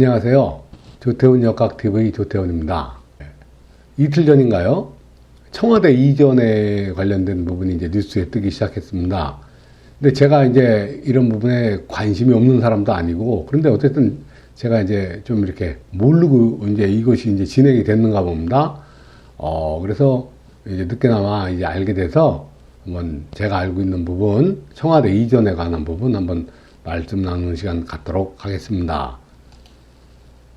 안녕하세요. 조태훈 역학TV 조태훈입니다. 이틀 전인가요? 청와대 이전에 관련된 부분이 이제 뉴스에 뜨기 시작했습니다. 근데 제가 이제 이런 부분에 관심이 없는 사람도 아니고, 그런데 어쨌든 제가 이제 좀 이렇게 모르고 이제 이것이 이제 진행이 됐는가 봅니다. 어, 그래서 이제 늦게나마 이제 알게 돼서 한번 제가 알고 있는 부분, 청와대 이전에 관한 부분 한번 말씀 나누는 시간 갖도록 하겠습니다.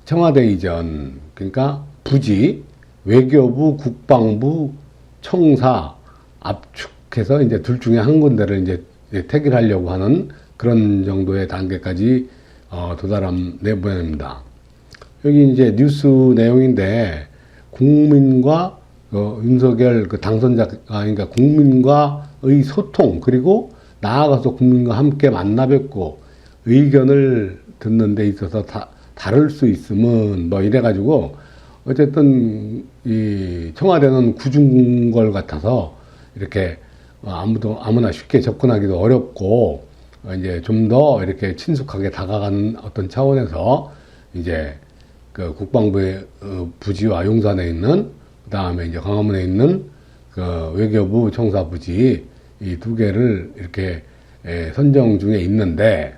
청와대 이전, 그러니까 부지, 외교부, 국방부, 청사 압축해서 이제 둘 중에 한 군데를 이제 택일하려고 하는 그런 정도의 단계까지 어, 도달한 내보입니다. 여기 이제 뉴스 내용인데 국민과 어, 윤석열 그 당선자 아 그러니까 국민과의 소통 그리고 나아가서 국민과 함께 만나 뵙고 의견을 듣는 데 있어서 다, 다를 수 있음은 뭐 이래 가지고 어쨌든 이 청와대는 구중 걸 같아서 이렇게 아무도 아무나 쉽게 접근하기도 어렵고 이제 좀 더 이렇게 친숙하게 다가가는 어떤 차원에서 이제 그 국방부의 어, 부지와 용산에 있는 그 다음에 이제 광화문에 있는 그 외교부 청사 부지 이 두 개를 이렇게 에, 선정 중에 있는데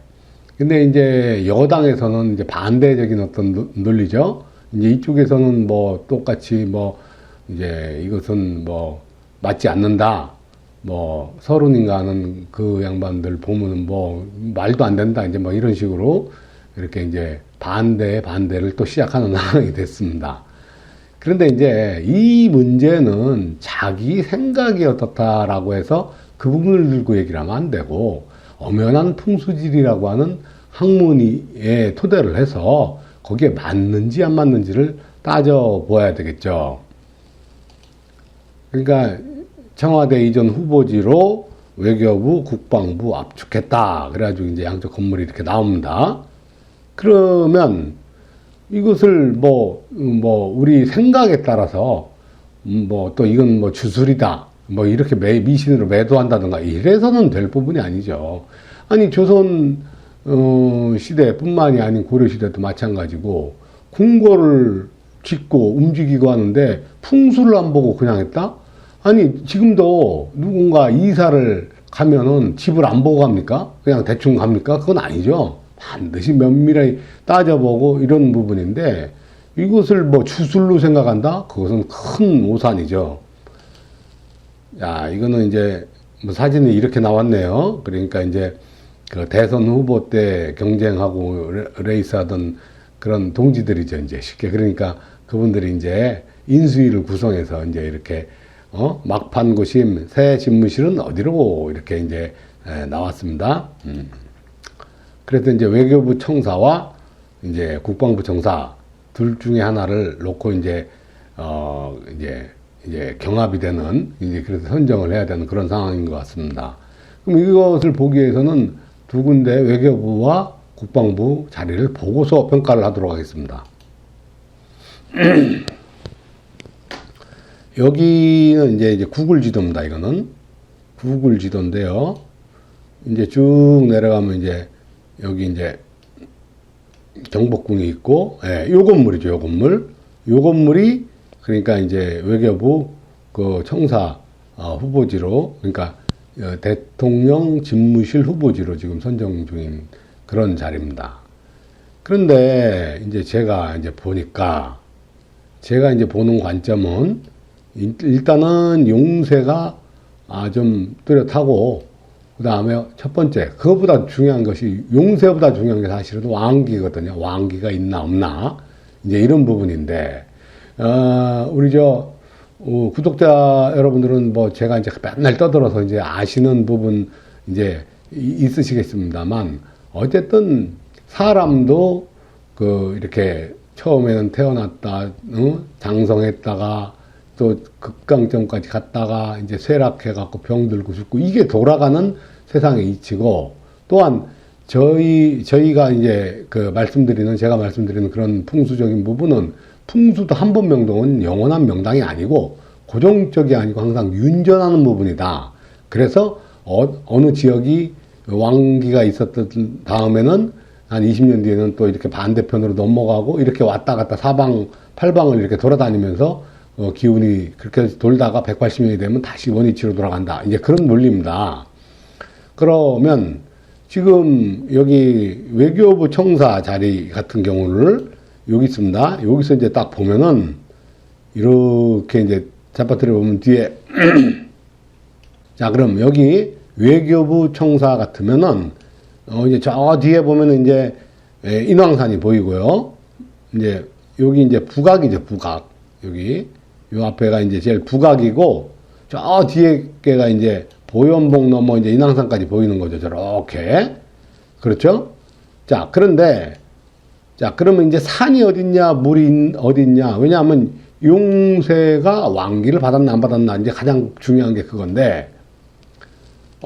근데 이제 여당에서는 이제 반대적인 어떤 논- 논리죠. 이제 이쪽에서는 뭐 똑같이 뭐 이제 이것은 뭐 맞지 않는다. 뭐 서른인가 하는 그 양반들 보면은 뭐 말도 안 된다. 이제 뭐 이런 식으로 이렇게 이제 반대 반대를 또 시작하는 상황이 됐습니다. 그런데 이제 이 문제는 자기 생각이 어떻다라고 해서 그 부분을 들고 얘기를 하면 안 되고 엄연한 풍수질이라고 하는 학문에 토대를 해서 거기에 맞는지 안 맞는지를 따져 보아야 되겠죠. 그러니까 청와대 이전 후보지로 외교부, 국방부 압축했다. 그래가지고 이제 양쪽 건물이 이렇게 나옵니다. 그러면 이것을 뭐, 음, 뭐, 우리 생각에 따라서, 음, 뭐, 또 이건 뭐 주술이다. 뭐, 이렇게 매, 미신으로 매도한다든가 이래서는 될 부분이 아니죠. 아니, 조선, 어, 시대뿐만이 아닌 고려시대도 마찬가지고, 궁궐을 짓고 움직이고 하는데 풍수를 안 보고 그냥 했다? 아니, 지금도 누군가 이사를 가면은 집을 안 보고 갑니까? 그냥 대충 갑니까? 그건 아니죠. 반드시 면밀하게 따져보고 이런 부분인데 이것을 뭐 주술로 생각한다? 그것은 큰 오산이죠. 야, 이거는 이제 뭐 사진이 이렇게 나왔네요. 그러니까 이제 그 대선 후보 때 경쟁하고 레- 레이스하던 그런 동지들이죠, 이제 쉽게. 그러니까 그분들이 이제 인수위를 구성해서 이제 이렇게 어? 막판 고심 새 집무실은 어디로 이렇게 이제 에, 나왔습니다. 음. 그래서 이제 외교부 청사와 이제 국방부 청사 둘 중에 하나를 놓고 이제 어 이제 이제 경합이 되는 이제 그래서 선정을 해야 되는 그런 상황인 것 같습니다. 그럼 이것을 보기 위해서는 두 군데 외교부와 국방부 자리를 보고서 평가를 하도록 하겠습니다. 여기는 이제 이제 구글 지도입니다. 이거는 구글 지도인데요. 이제 쭉 내려가면 이제 여기 이제 경복궁이 있고, 예, 요 건물이죠, 요 건물. 요 건물이 그러니까 이제 외교부 그 청사 어, 후보지로, 그러니까 어, 대통령 집무실 후보지로 지금 선정 중인 그런 자리입니다. 그런데 이제 제가 이제 보니까 제가 이제 보는 관점은 일- 일단은 용세가 아, 좀 뚜렷하고 그 다음에 첫 번째 그것보다 중요한 것이 용세보다 중요한 게 사실은 왕기거든요. 왕기가 있나 없나 이제 이런 부분인데 어, 우리 저 어, 구독자 여러분들은 뭐 제가 이제 맨날 떠들어서 이제 아시는 부분 이제 이- 있으시겠습니다만 어쨌든 사람도 그 이렇게 처음에는 태어났다 어? 장성했다가 또 극강점까지 갔다가 이제 쇠락해 갖고 병들고 죽고 이게 돌아가는 세상의 이치고 또한 저희 저희가 이제 그 말씀드리는 제가 말씀드리는 그런 풍수적인 부분은 풍수도 한번 명동은 영원한 명당이 아니고 고정적이 아니고 항상 윤전하는 부분이다. 그래서 어, 어느 지역이 왕기가 있었던 다음에는 한 20년 뒤에는 또 이렇게 반대편으로 넘어가고 이렇게 왔다 갔다 사방 팔방을 이렇게 돌아다니면서 어, 기운이 그렇게 돌다가 180년이 되면 다시 원위치로 돌아간다. 이제 그런 논리입니다. 그러면 지금 여기 외교부 청사 자리 같은 경우를 여기 있습니다. 여기서 이제 딱 보면은 이렇게 이제 잡아들여 보면 뒤에 자 그럼 여기 외교부 청사 같으면은 어 이제 저 뒤에 보면은 이제 예, 인왕산이 보이고요. 이제 여기 이제 북악이죠 북악 여기 요 앞에가 이제 제일 북악이고 저 뒤에 게가 이제 보현봉 넘어 이제 인왕산까지 보이는 거죠 저렇게 그렇죠? 자 그런데 자 그러면 이제 산이 어딨냐 물이 어딨냐 왜냐하면 용세가 왕기를 받았나 안 받았나 이제 가장 중요한 게 그건데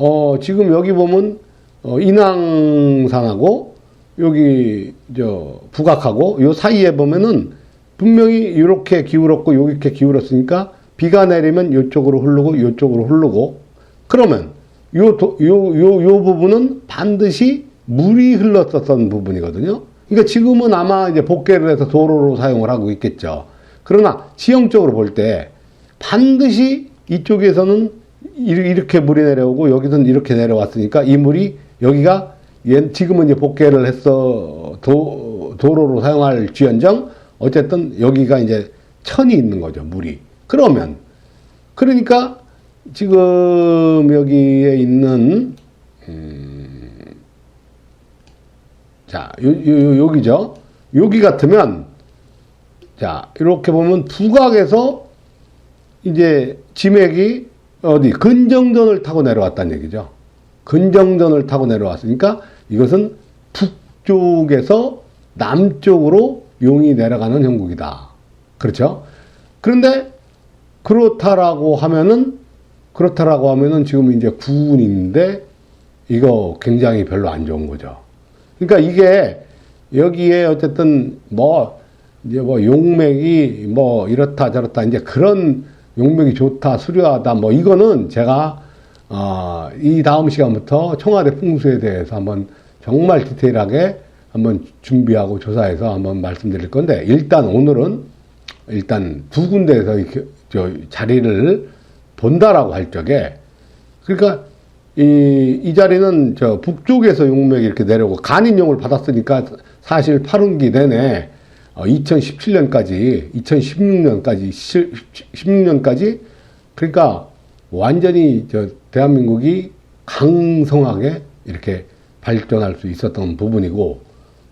어, 지금 여기 보면, 어, 인왕산하고, 여기, 저, 북악하고, 요 사이에 보면은, 분명히 이렇게 기울었고, 이렇게 기울었으니까, 비가 내리면 이쪽으로 흐르고, 이쪽으로 흐르고, 그러면, 요, 도, 요, 요, 요 부분은 반드시 물이 흘렀었던 부분이거든요. 그러니까 지금은 아마 이제 복개를 해서 도로로 사용을 하고 있겠죠. 그러나 지형적으로 볼 때 반드시 이쪽에서는 이- 이렇게 물이 내려오고 여기서는 이렇게 내려왔으니까 이 물이 여기가 옛- 지금은 이제 복개를 해서 도, 도로로 사용할 지연정 어쨌든 여기가 이제 천이 있는 거죠 물이 그러면 그러니까 지금 여기에 있는 음, 자 요, 요, 요, 여기죠 여기 같으면 자 이렇게 보면 북악에서 이제 지맥이 어디 근정전을 타고 내려왔다는 얘기죠. 근정전을 타고 내려왔으니까 이것은 북쪽에서 남쪽으로 용이 내려가는 형국이다. 그렇죠? 그런데 그렇다라고 하면은 그렇다라고 하면은 지금 이제 구운인데 이거 굉장히 별로 안 좋은 거죠. 그러니까 이게 여기에 어쨌든 뭐 이제 뭐 용맥이 뭐 이렇다 저렇다 이제 그런 용맥이 좋다 수려하다 뭐 이거는 제가 어, 이 다음 시간부터 청와대 풍수에 대해서 한번 정말 디테일하게 한번 준비하고 조사해서 한번 말씀드릴 건데 일단 오늘은 일단 두 군데에서 이렇게 저 자리를 본다라고 할 적에 그러니까 이, 이 자리는 저 북쪽에서 용맥이 이렇게 내려오고 간인용을 받았으니까 사실 파룬기 내내 어, 2017년까지 2016년까지 16년까지 그러니까 완전히 저 대한민국이 강성하게 이렇게 발전할 수 있었던 부분이고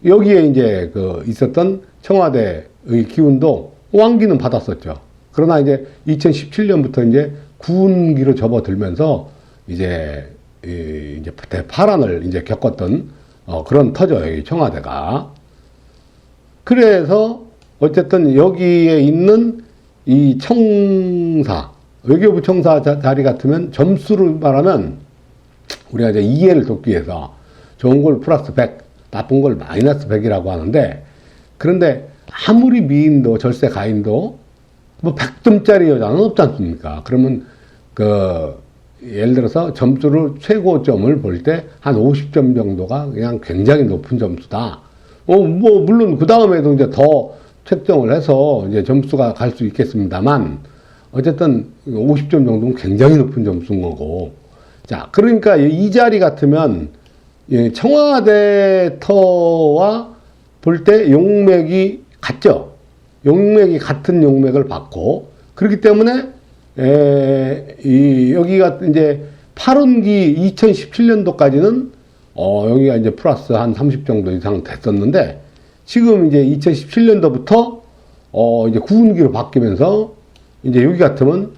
여기에 이제 그 있었던 청와대의 기운도 왕기는 받았었죠. 그러나 이제 2017년부터 이제 군기로 접어들면서 이제 이 이제 대파란을 이제 겪었던 어 그런 터져요. 이 청와대가. 그래서 어쨌든 여기에 있는 이 청사 외교부 청사 자- 자리 같으면 점수를 말하면 우리가 이제 이해를 돕기 위해서 좋은 걸 플러스 100, 나쁜 걸 마이너스 100이라고 하는데 그런데 아무리 미인도 절세 가인도 뭐 100점짜리 여자는 없지 않습니까? 그러면 그 예를 들어서 점수를 최고점을 볼 때 한 50점 정도가 그냥 굉장히 높은 점수다. 어, 뭐 물론 그 다음에도 이제 더 책정을 해서 이제 점수가 갈 수 있겠습니다만 어쨌든 50점 정도는 굉장히 높은 점수인 거고. 자, 그러니까 이 자리 같으면 예, 청와대 터와 볼 때 용맥이 같죠. 용맥이 같은 용맥을 받고 그렇기 때문에 에, 이 여기가 이제 8원기 2017년도까지는 어, 여기가 이제 플러스 한 30 정도 이상 됐었는데 지금 이제 2017년도부터 어, 이제 구운기로 바뀌면서 이제 여기 같으면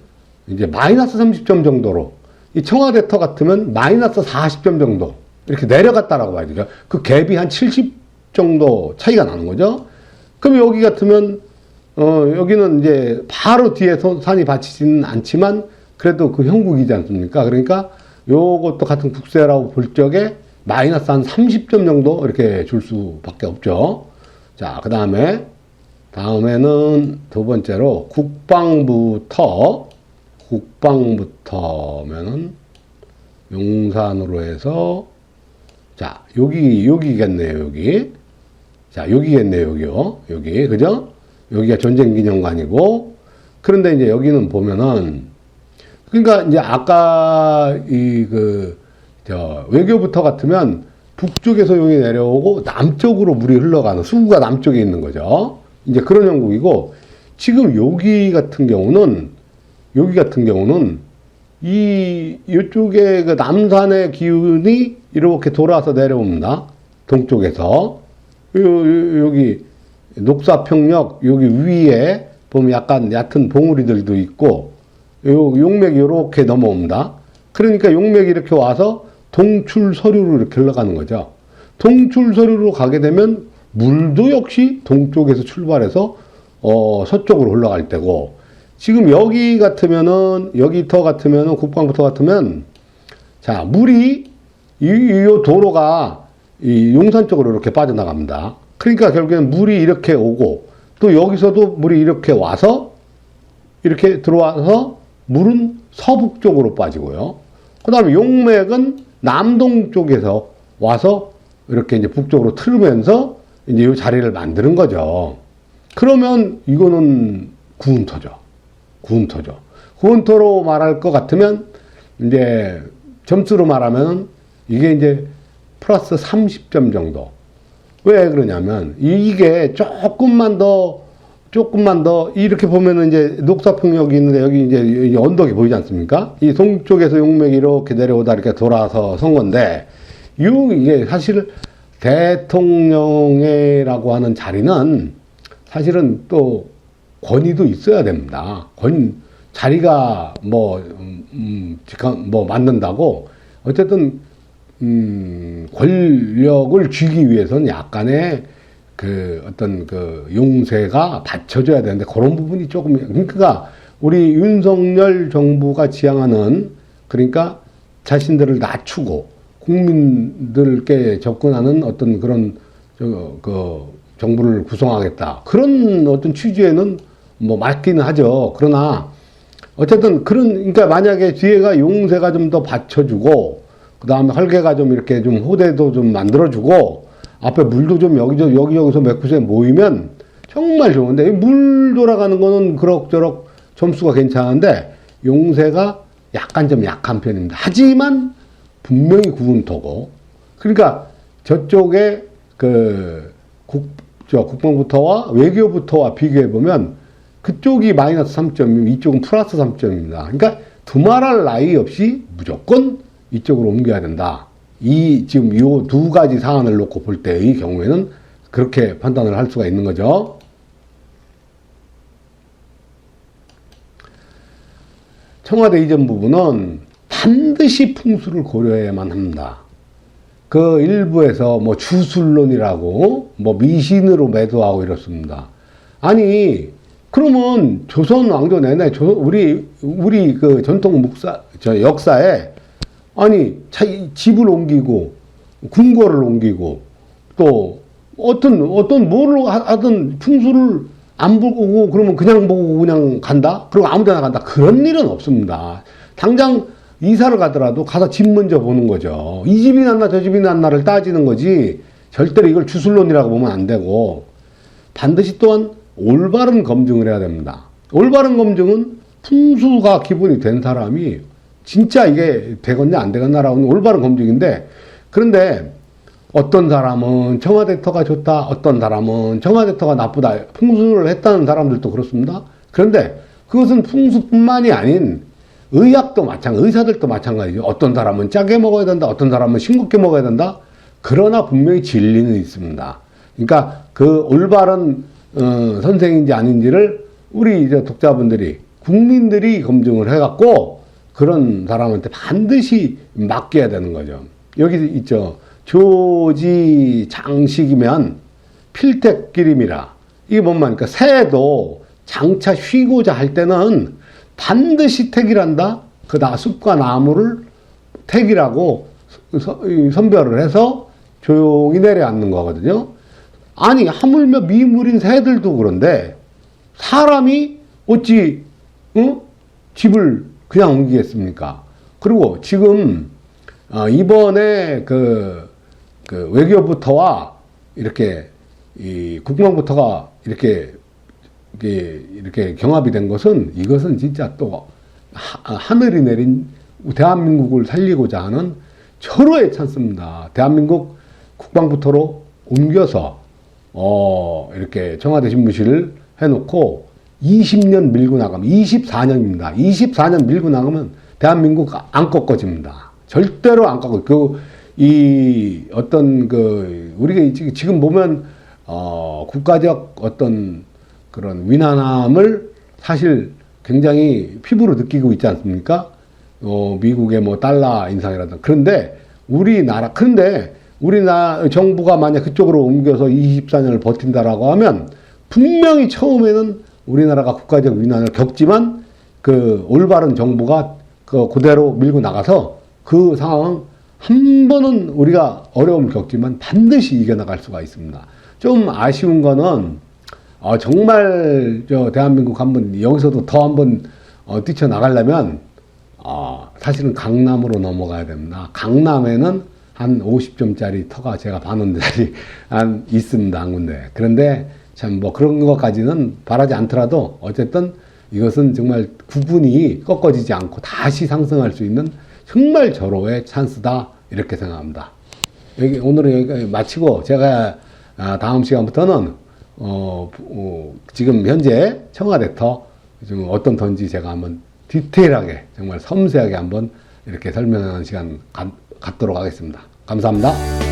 이제 마이너스 30점 정도로 이 청와대 터 같으면 마이너스 40점 정도 이렇게 내려갔다라고 봐야 되죠. 그 갭이 한 70 정도 차이가 나는 거죠. 그럼 여기 같으면 어, 여기는 이제 바로 뒤에 서- 산이 받치지는 않지만 그래도 그 형국이지 않습니까? 그러니까 요것도 같은 국세라고 볼 적에 마이너스 한 30점 정도 이렇게 줄 수밖에 없죠. 자, 그 다음에 다음에는 두 번째로 국방부터 국방부터면은 용산으로 해서 자, 여기, 여기겠네요, 여기. 자, 여기겠네요, 여기요. 여기. 그죠? 여기가 전쟁기념관이고, 그런데 이제 여기는 보면은, 그러니까 이제 아까 이 그, 저, 외교부터 같으면 북쪽에서 용이 내려오고 남쪽으로 물이 흘러가는, 수구가 남쪽에 있는 거죠. 이제 그런 형국이고, 지금 여기 같은 경우는, 여기 같은 경우는 이, 이쪽에 그 남산의 기운이 이렇게 돌아서 내려옵니다. 동쪽에서. 요, 요, 여기 녹사평역 여기 위에 보면 약간 얕은 봉우리들도 있고 요 용맥이 이렇게 넘어옵니다. 그러니까 용맥이 이렇게 와서 동출서류로 이렇게 흘러가는 거죠. 동출서류로 가게 되면 물도 역시 동쪽에서 출발해서 어, 서쪽으로 흘러갈 때고 지금 여기 같으면은 여기터 같으면은 국방부터 같으면 자 물이 이, 이 도로가 이 용산 쪽으로 이렇게 빠져나갑니다. 그러니까 결국엔 물이 이렇게 오고 또 여기서도 물이 이렇게 와서 이렇게 들어와서 물은 서북 쪽으로 빠지고요. 그 다음에 용맥은 남동 쪽에서 와서 이렇게 이제 북쪽으로 틀으면서 이제 이 자리를 만드는 거죠. 그러면 이거는 구운터죠. 구운터죠. 구운터로 말할 것 같으면 이제 점수로 말하면 이게 이제 플러스 30점 정도. 왜 그러냐면 이게 조금만 더 조금만 더 이렇게 보면은 이제 녹사평역이 있는데 여기 이제 이 언덕이 보이지 않습니까? 이 동쪽에서 용맥이 이렇게 내려오다 이렇게 돌아서 선 건데 요 이게 사실 대통령회라고 하는 자리는 사실은 또 권위도 있어야 됩니다. 권 자리가 뭐 음, 음, 직함 뭐 만든다고 어쨌든 음, 권력을 쥐기 위해서는 약간의 그 어떤 그 용세가 받쳐줘야 되는데 그런 부분이 조금 그러니까 우리 윤석열 정부가 지향하는 그러니까 자신들을 낮추고 국민들께 접근하는 어떤 그런 저, 그 정부를 구성하겠다. 그런 어떤 취지에는 뭐 맞기는 하죠. 그러나 어쨌든 그런 그러니까 만약에 뒤에가 용세가 좀 더 받쳐주고 그 다음에 헐개가 좀 이렇게 좀 호대도 좀 만들어주고 앞에 물도 좀 여기저 여기저기서 몇 곳에 모이면 정말 좋은데 이물 돌아가는 거는 그럭저럭 점수가 괜찮은데 용세가 약간 좀 약한 편입니다. 하지만 분명히 구운토고 그러니까 저쪽에 그 국, 저 국방부터와 외교부터와 비교해 보면 그쪽이 마이너스 3점, 이쪽은 플러스 3점입니다. 그러니까 두말할 나위 없이 무조건 이쪽으로 옮겨야 된다. 이 지금 이 두 가지 사안을 놓고 볼 때의 경우에는 그렇게 판단을 할 수가 있는 거죠. 청와대 이전 부분은 반드시 풍수를 고려해야만 합니다. 그 일부에서 뭐 주술론이라고 뭐 미신으로 매도하고 이렇습니다. 아니 그러면 조선 왕조 내내 조, 우리 우리 그 전통 묵사 저 역사에 아니 자, 집을 옮기고 궁궐을 옮기고 또 어떤 어떤 뭐를 하- 하든 풍수를 안 보고 그러면 그냥 보고 그냥 간다? 그리고 아무데나 간다? 그런 일은 없습니다. 당장 이사를 가더라도 가서 집 먼저 보는 거죠. 이 집이 낫나 저 집이 낫나를 따지는 거지 절대로 이걸 주술론이라고 보면 안 되고 반드시 또한 올바른 검증을 해야 됩니다. 올바른 검증은 풍수가 기본이 된 사람이 진짜 이게 되겠냐 안 되겠냐라는 올바른 검증인데 그런데 어떤 사람은 청와대 터가 좋다, 어떤 사람은 청와대 터가 나쁘다, 풍수를 했다는 사람들도 그렇습니다. 그런데 그것은 풍수뿐만이 아닌 의학도 마찬가지, 의사들도 마찬가지죠. 어떤 사람은 짜게 먹어야 된다, 어떤 사람은 싱겁게 먹어야 된다. 그러나 분명히 진리는 있습니다. 그러니까 그 올바른 어, 선생인지 아닌지를 우리 이제 독자분들이 국민들이 검증을 해갖고 그런 사람한테 반드시 맡겨야 되는 거죠. 여기 있죠. 조지 장식이면 필택기림이라. 이게 뭔 말입니까? 새도 장차 쉬고자 할 때는 반드시 택이란다. 그다 숲과 나무를 택이라고 선별을 해서 조용히 내려앉는 거거든요. 아니 하물며 미물인 새들도 그런데 사람이 어찌 어? 집을 그냥 옮기겠습니까? 그리고 지금 어, 이번에 그 그 외교부터와 이렇게 이 국방부터가 이렇게 이렇게, 이렇게 경합이 된 것은 이것은 진짜 또 하, 하늘이 내린 대한민국을 살리고자 하는 철호의 찬스입니다. 대한민국 국방부터로 옮겨서 어 이렇게 청와대 집무실을 해놓고 20년 밀고 나가면 24년입니다. 24년 밀고 나가면 대한민국 안 꺾어집니다. 절대로 안 꺾어. 그이 어떤 그 우리가 지금- 보면 어 국가적 어떤 그런 위난함을 사실 굉장히 피부로 느끼고 있지 않습니까? 어, 미국의 뭐 달러 인상이라든가. 그런데 우리나라, 그런데 우리나라 정부가 만약 그쪽으로 옮겨서 24년을 버틴다라고 하면 분명히 처음에는 우리나라가 국가적 위난을 겪지만 그 올바른 정부가 그 그대로 밀고 나가서 그 상황은 한 번은 우리가 어려움을 겪지만 반드시 이겨나갈 수가 있습니다. 좀 아쉬운 거는 어, 정말 저 대한민국 한번 여기서도 더 한번 어, 뛰쳐나가려면 어, 사실은 강남으로 넘어가야 됩니다. 강남에는 한 50점짜리 터가 제가 봐놓은 데이 한 있습니다. 한 군데. 그런데 참 뭐 그런 것까지는 바라지 않더라도 어쨌든 이것은 정말 구분이 꺾어지지 않고 다시 상승할 수 있는 정말 절호의 찬스다. 이렇게 생각합니다. 여기 오늘은 여기까지 마치고 제가 아, 다음 시간부터는 어, 어, 지금 현재 청와대터 좀 어떤 던지 제가 한번 디테일하게 정말 섬세하게 한번 이렇게 설명하는 시간 갖, 갖도록 하겠습니다. 감사합니다.